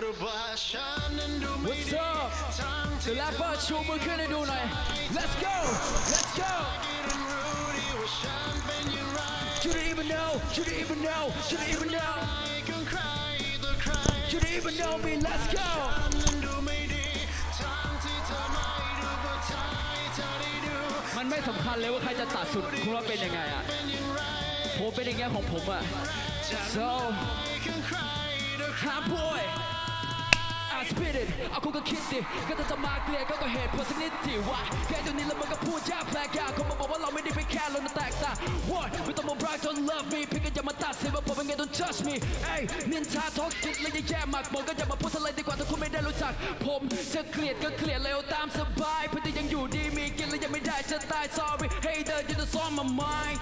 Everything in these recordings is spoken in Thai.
What's up เดี๋ยวแรปเปอร์ชูมือขึ้นให้ดูหน่อย Let's go Let's go You don't even know You don't even know You don't even know You don't even know me Let's go มันไม่สำคัญเลยว่าใครจะตัดสุดคุณว่าเป็นยังไงอะผมเป็นอย่างเงี้ยของผมอะ so hot boy I spit it เอาคุณก็คิดดิ ก็ถ้าจะมาเกลียดก็ก็เหตุผลสักนิดที่ว่าแค่เดี๋ยวนี้แล้วมันก็พูดยากแปลกยากเขามาบอกว่าเราไม่ได้ไปแค่เราน่ะแตกต่าง What ไม่ต้องมา brag don't love me เพี่ก็อย่ามาตัดสินว่าผมเป็นไง don't judge me เอ้ยนินทาทอกจิตและแย่มักหมดก็อย่ามาพูดอะไรดีกว่าถ้าคุณไม่ได้รู้จัก ผมจะเกลียดก็เกลียดเร็วตามสบายเพื่อที่ยังอยู่ดีมีกินและยังไม่ได้จะตาย sorry hater you just on my mind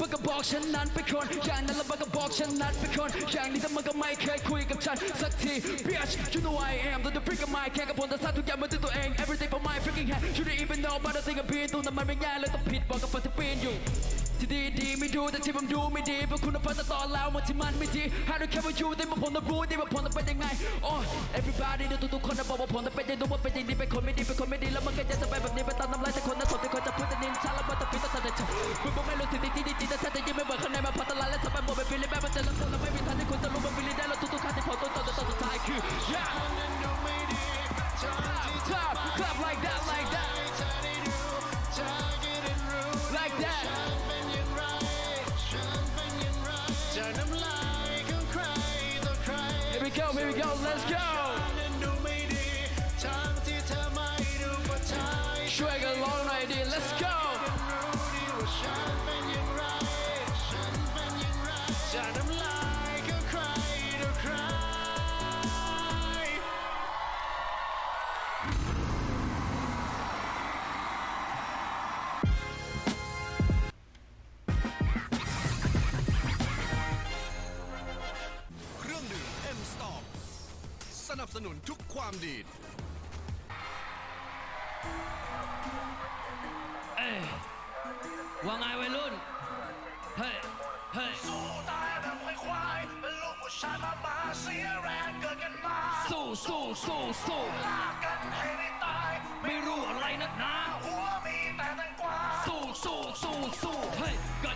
มันก็บอกฉันนั้นเป็นคนอย่างนั้นแล้วมันก็บอกฉันนั้นเป็นคนอย่างนี้แต่มันก็ไม่เคยคุยกับฉันสักที bitch you know I am the freak of my แค่กับผมแต่สร้างทุกอย่างมาด้วยตัวเอง everything for my freaking hand you don't even know but I think I'm being ตัวนั้นมันไม่ง่ายเลยต้องผิดบอกกับฝันที่ปีนอยู่ ที่ดีดีไม่ดูแต่ที่ผมดูไม่ดีเพราะคุณภาพแต่ตอนแล้วมันที่มันไม่ดี How do care about you แต่มาผมต้องรู้ดีว่าผมต้องเป็นยังไง oh everybody ดี๋ยวทุกๆคนจะบอกว่าผมต้องเป็นยังไงว่าเป็นอย่างนี้เป็นคนไม่ดีเป็นคนไม่ดีแล้วมันก็จะไปแบบนี้ไปตามน้ำลายแต่คนนั้นสนที่คนจะพูดแต่นินชาแล้วมันต้องผิดต้องตัดแต่มึงบอกไม่รู้สิ่งที่ดีดีแต่ถ้าจะยิ้มไม่เหมือนข้างในมาพอตลาและสบายหมดเป็นฟิลลิ่งแบบมันจะละคนแล้วไม่มีทางที่คุณจะรู้มันฟิลลิ่งได้แล้วทุกๆครั้งที่ผมต้องต่อต่อสุดท้ายคือ yeah we go, here we go, let's go นับสนุนทุกความดีดว่าไงวัยรุ่น เฮ้ย เฮ้ย สู้ตายแบบควายๆเป็นลูกผู้ชายมามาเสียแรงเกิดกันมาสู้สู้สู้สู้ลากกันให้ได้ตาย ไม่รู้อะไรนักหนาหัวมีแต่แตงกวาสู้สู้สู้สู้เฮ้ย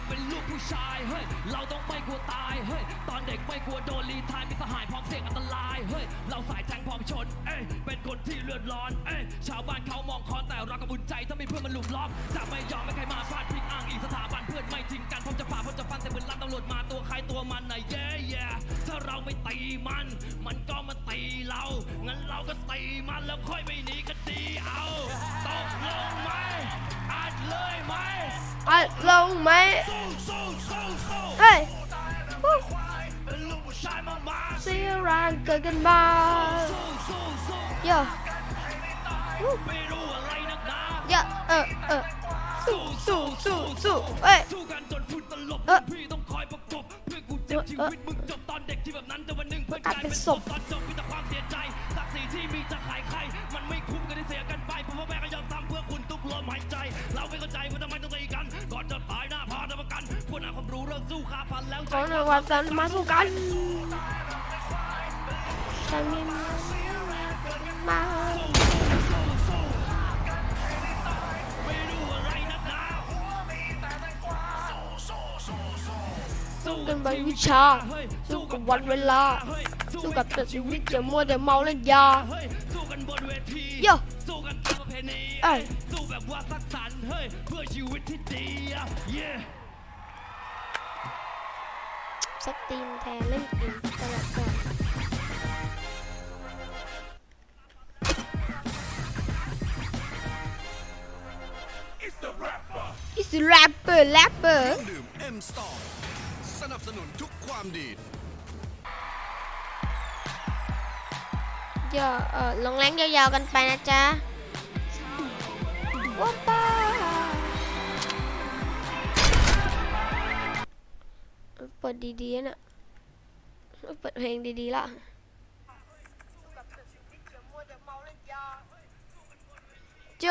เป็นลูกผู้ชายเฮ้ยเราต้องไม่กลัวตายเฮ้ยตอนเด็กไม่กลัวโดนรีทายมีสหายพร้อมเสี่ยงอันตรายเฮ้ยเราสายแทงพร้อมชนเอ้ยเป็นคนที่เลือดร้อนเอ้ยชาวบ้านเขามองคอนแต่เรากับบุญใจถ้ามีเพื่อนมันหลุมล้อมจะไม่ยอมไม่ใครมาฟาดพิงอ้างอิงสถาบันเพื่อนไม่ทิ้งกันพร้อมจะฝ่าพร้อมจะฟันแต่เพื่อนลั่นตำรวจมาตัวใครตัวมันนะเย้เย้ถ้าเราไม่ตีมัน มันก็มาตีเรา งั้นเราก็ตีมันแล้วค่อยไปหนีคดีเอาตกลงไหมอัดเลยไหม อัดลงไหมสู้สู้สู้สู้เฮ้ยควายเป็นลูกผู้ชายมามาเสียแรงเกิดกันมาสู้สู้สู้เยอะไม่รู้อะไรนักหนาเยอะเออเออสู้สู้สู้สู้เอ้ยสู้กันจนฝุ่นตลบเอ๊ะพี่ต้องคอยประกบเพื่อกูเจ็บชีวิตมึงจบตอนเด็กที่แบบนั้นแต่วันหนึ่งเพื่อนกลายเป็นศพตอนจบมีแต่ความเสียใจศักดิ์ศรีที่มีจะขายใครมันไม่คุ้ม ขอหน่อยวันจันทร์มาสู้กันฉันมีมาไม่รู้อะไรนักหนาสู้กันไปวิชา สู้กับวันเวลา สู้กับแต่ชีวิตอย่ามัวแต่เมาเล่นยาเฮ้ยสู้กันบนเวทีโย่สู้กันตามประเพณีเอ้ยสู้แบบว่าสักสันเฮ้ยเพื่อชีวิตที่ดีอะ yeah สตรีมแทนเล่นเกมตลอดก่อนอิสแรปเปอร์แรปเปอเคร์รื่องดื่ม M Storm สนับสนุนทุกความดีดเดี๋ยวเออลงแรงยาวๆกันไปนะจ๊ะว้าป้ เปิดดีๆนะเปิดเพลงดีๆละโจ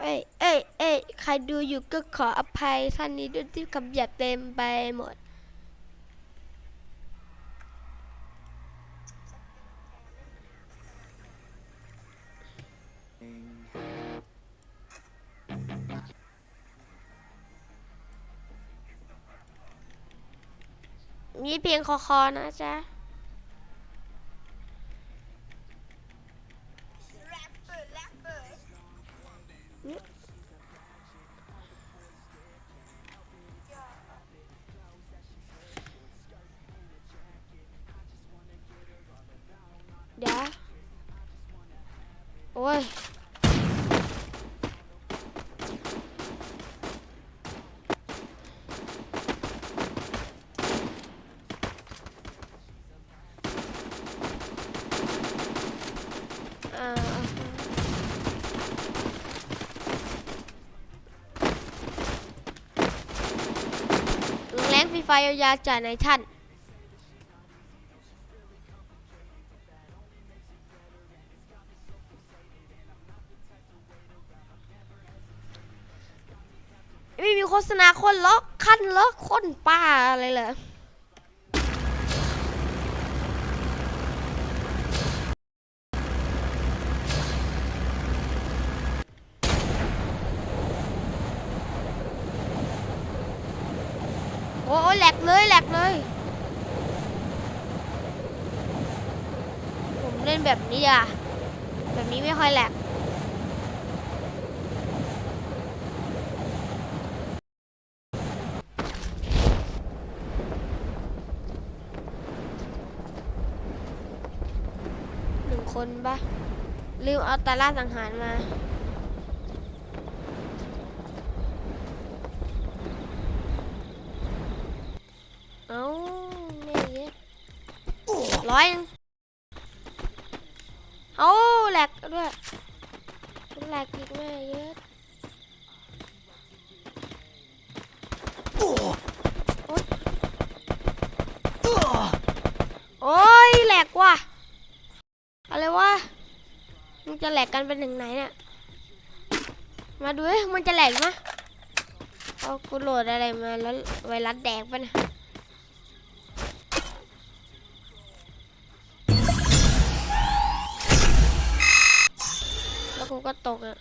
เอ้ยเอ้ยเอ้ยใครดูอยู่ก็ขออภัยท่านนี้ด้วยที่คำหยาบเต็มไปหมด มีเพียงคอคอนะจ๊ะ ไฟยาวๆจากในท่าน ไม่มีโฆษณาคนล็อกขั้นล็อกคนป้าอะไรเลย โอ้ยแหลกเลยแหลกเลย ผมเล่นแบบนี้อะ แบบนี้ไม่ค่อยแหลกหนึ่งคนปะลืมเอาตาล่าสังหารมาแม่เย็ด ร้อยเอาแหลกด้วยแหลกอีกแม่เย็ดโอ๊ยโอ้ยแหลกว่ะอะไรวะมันจะแหลกกันเป็นถึงไหนเนี่ยมาดูมันจะแหลกไหมเอากูโหลดอะไรมาแล้วไวรัสแดกปะเนี่ย ก็ตกอะ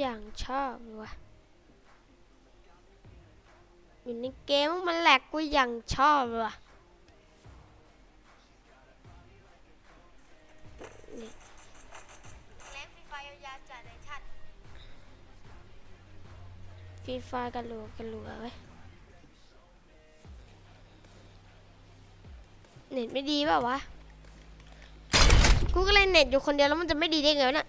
อย่างชอบว่ะ อยู่ในเกมมันแหลกกูอย่างชอบเลยว่ะนี่เล่นฟรีไฟยาวๆจัดเลยชัดฟรีไฟกันหลัวกันหลัวไว้ยเน็ตไม่ดีเปล่าวะ กูก็เล่นเน็ตอยู่คนเดียวแล้วมันจะไม่ดีได้ไงวะเนี่ย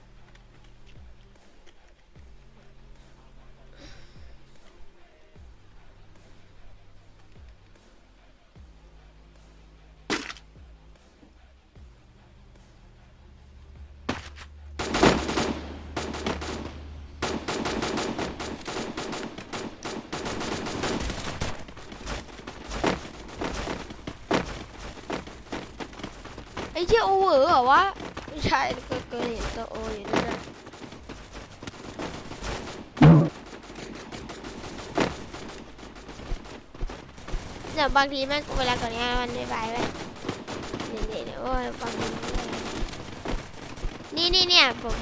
เชี่ยโอเวอร์เหรอวะไม่ใช่ก็เกิดเห็นตัวโออยู่ด้วยเดี๋ยวบางทีแม่งเวลาก่อนเนี้ยมันไม่บายไปนี่นี่นี่โอ้ยฟังดูนี่นี่เนี่ยผม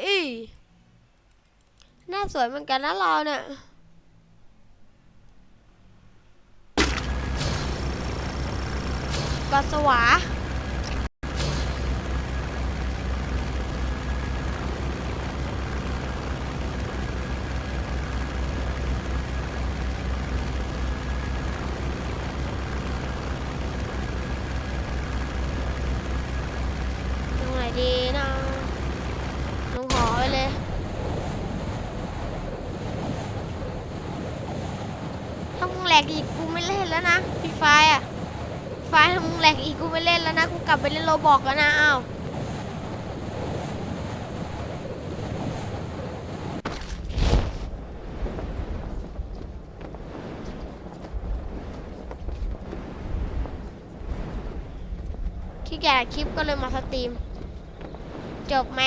อีหน้าสวยเหมือนกันนะเราเนี่ย กอสวาลงไหนดีนะลงหอไปเลยถ้ามึงแหลกอีกกูไม่เล่นแล้วนะฟรีไฟอะ ไฟล์ถ้ามึงแหลกอีกกูไม่เล่นแล้วนะกูกลับไปเล่นโรบอกแล้วนะอ้าวโอเคที่แกยจคลิปก็เลยมาสตรีม จบไหม